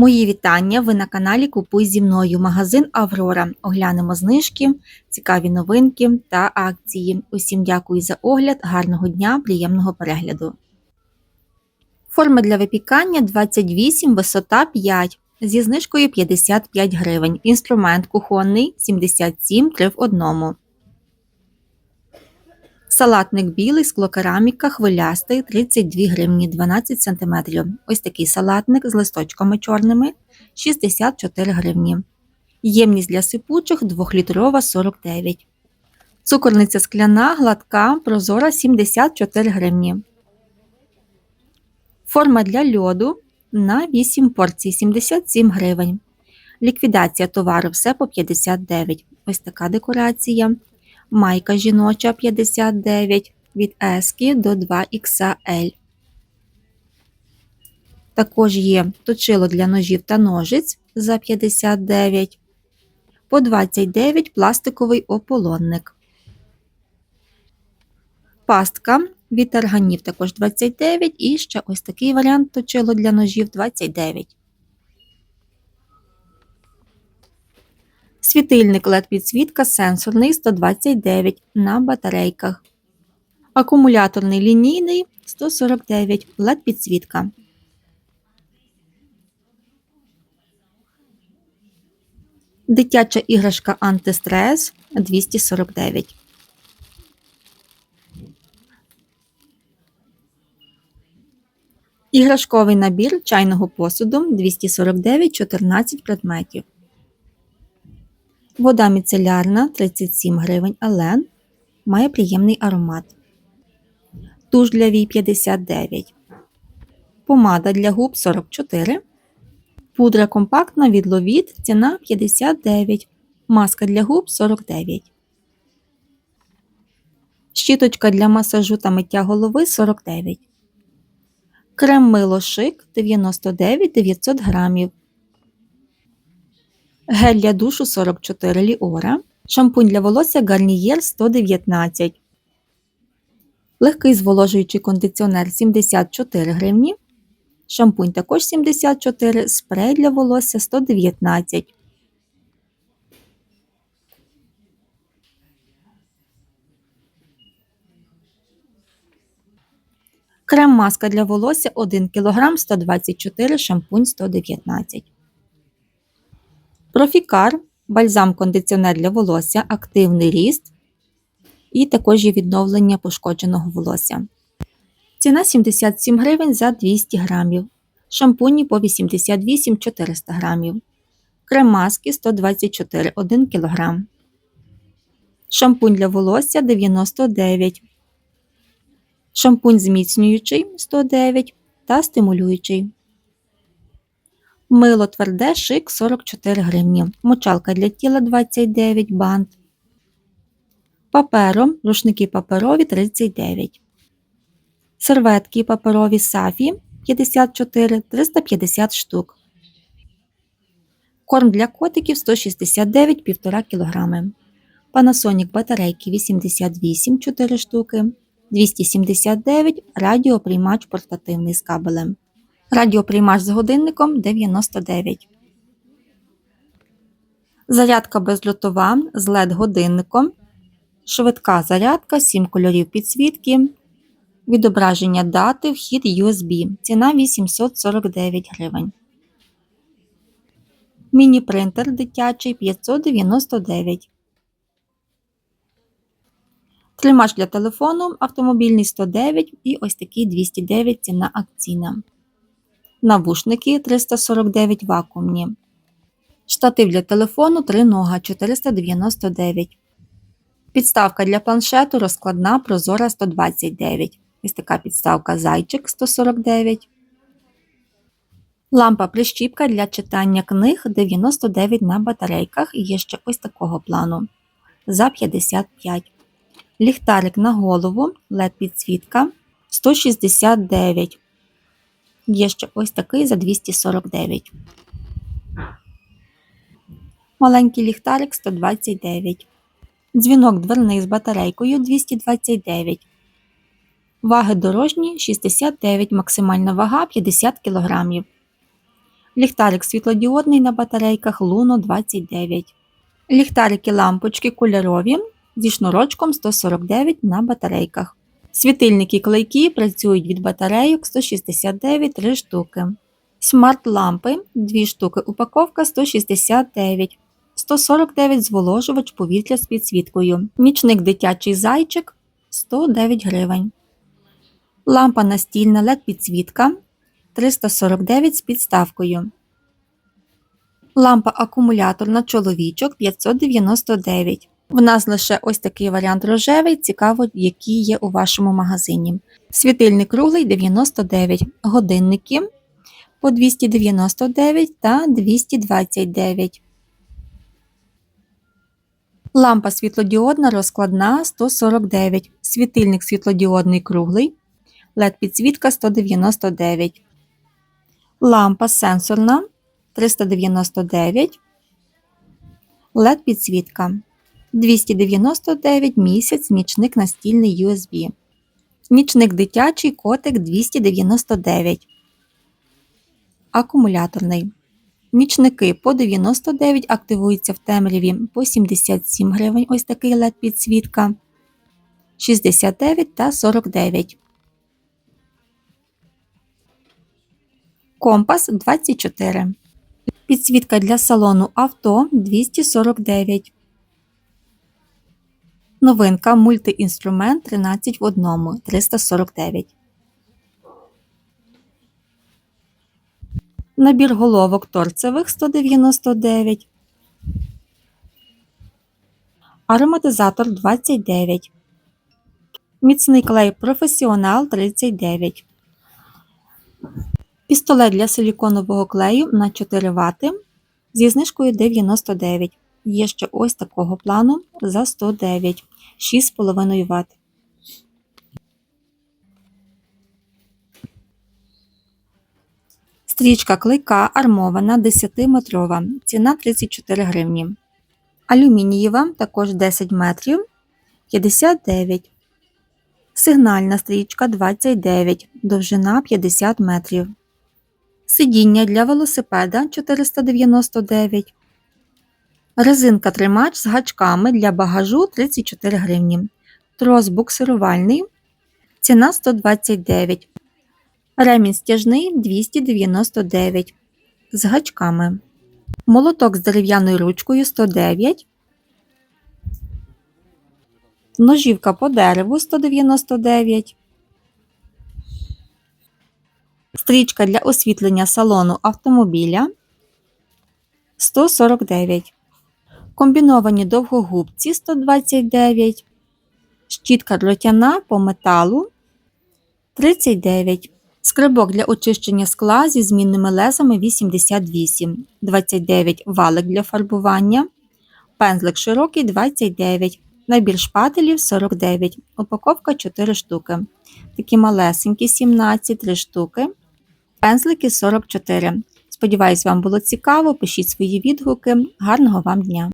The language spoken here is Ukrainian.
Мої вітання! Ви на каналі Купуй зі мною. Магазин Аврора. Оглянемо знижки, цікаві новинки та акції. Усім дякую за огляд, гарного дня, приємного перегляду. Форма для випікання 28, висота 5. Зі знижкою 55 гривень. Інструмент кухонний 77 3 в 1. Салатник білий, склокераміка, хвилястий 32 гривні 12 см. Ось такий салатник з листочками чорними 64 гривні. Ємність для сипучих 2-літрова 49. Цукорниця скляна, гладка, прозора 74 гривні. Форма для льоду на 8 порцій 77 гривень. Ліквідація товару все по 59. Ось така декорація. Майка жіноча 59 від Ески до 2XL. Також є точило для ножів та ножиць за 59. По 29 пластиковий ополонник. Пастка від тарганів також 29 і ще ось такий варіант точило для ножів 29. Світильник LED підсвітка сенсорний 129 на батарейках. Акумуляторний лінійний 149 LED підсвітка. Дитяча іграшка антистрес 249. Іграшковий набір чайного посуду 249 14 предметів. Вода міцелярна 37 гривень, але має приємний аромат. Туш для вій 59. Помада для губ 44. Пудра компактна від Ловіт ціна 59. Маска для губ 49. Щіточка для масажу та миття голови 49. Крем мило шик 99 900 грамів. Гель для душу 44 ліора. Шампунь для волосся Гарнієр 119. Легкий зволожуючий кондиціонер 74 гривні. Шампунь також 74, спрей для волосся 119. Крем-маска для волосся 1 кг 124, шампунь 119. Профікар, бальзам-кондиціонер для волосся, активний ріст і також є відновлення пошкодженого волосся. Ціна 77 гривень за 200 грамів. Шампуні по 88 400 грамів. Крем-маски 124 1 кг. Шампунь для волосся 99. Шампунь зміцнюючий 109 та стимулюючий. Мило тверде шик 44 гривні. Мочалка для тіла 29 бант. Паперо, рушники паперові 39. Серветки паперові сафі 54 350 штук. Корм для котиків 169 1,5 кг. Panasonic батарейки 88 4 штуки. 279 радіоприймач портативний з кабелем. Радіоприймач з годинником 99. Зарядка безлютова з LED годинником. Швидка зарядка, 7 кольорів підсвітки. Відображення дати, вхід USB. Ціна 849 гривень. Міні-принтер дитячий 599. Тримач для телефону автомобільний 109 і ось такий 209 ціна акційна. Навушники 349 вакуумні. Штатив для телефону 3 нога 499. Підставка для планшету розкладна прозора 129. Ось така підставка зайчик 149. Лампа прищіпка для читання книг 99 на батарейках і є ще ось такого плану за 55. Ліхтарик на голову LED підсвітка 169. Є ще ось такий за 249. Маленький ліхтарик 129. Дзвінок дверний з батарейкою 229. Ваги дорожні 69, максимальна вага 50 кг. Ліхтарик світлодіодний на батарейках Luno 29. Ліхтарики лампочки кольорові зі шнурочком 149 на батарейках. Світильники клейкі працюють від батарейок 169 3 штуки. Смарт-лампи 2 штуки упаковка 169. 149 зволожувач повітря з підсвіткою. Нічник дитячий зайчик 109 гривень. Лампа настільна LED підсвітка 349 з підставкою. Лампа акумуляторна чоловічок 599. В нас лише ось такий варіант рожевий. Цікаво, який є у вашому магазині. Світильник круглий 99, годинники по 299 та 229. Лампа світлодіодна розкладна 149. Світильник світлодіодний круглий. LED підсвітка 199. Лампа сенсорна 399. LED підсвітка 299 місяць нічник настільний USB. Нічник дитячий котик 299. Акумуляторний. Нічники по 99 активуються в темряві по 77 гривень. Ось такий LED підсвітка. 69 та 49. Компас 24. Підсвітка для салону авто 249. Новинка мультиінструмент 13 в 1 349. Набір головок торцевих 199. Ароматизатор 29. Міцний клей професіонал 39. Пістолет для силіконового клею на 4 Вт зі знижкою 99. Є ще ось такого плану за 109, 6,5 Вт. Стрічка клейка армована 10-метрова, ціна 34 гривні. Алюмінієва також 10 метрів 59. Сигнальна стрічка 29, довжина 50 метрів. Сидіння для велосипеда 499. Резинка тримач з гачками для багажу 34 гривні. Трос буксирувальний. Ціна 129. Ремінь стяжний 299 з гачками. Молоток з дерев'яною ручкою 109. Ножівка по дереву 199. Стрічка для освітлення салону автомобіля 149. Комбіновані довгогубці 129. Щітка дротяна по металу 39. Скрибок для очищення скла зі змінними лезами 88, 29 валик для фарбування, пензлик широкий 29, набір шпателів 49, упаковка 4 штуки. Такі малесенькі 17, 3 штуки, пензлики 44. Сподіваюсь, вам було цікаво. Пишіть свої відгуки. Гарного вам дня!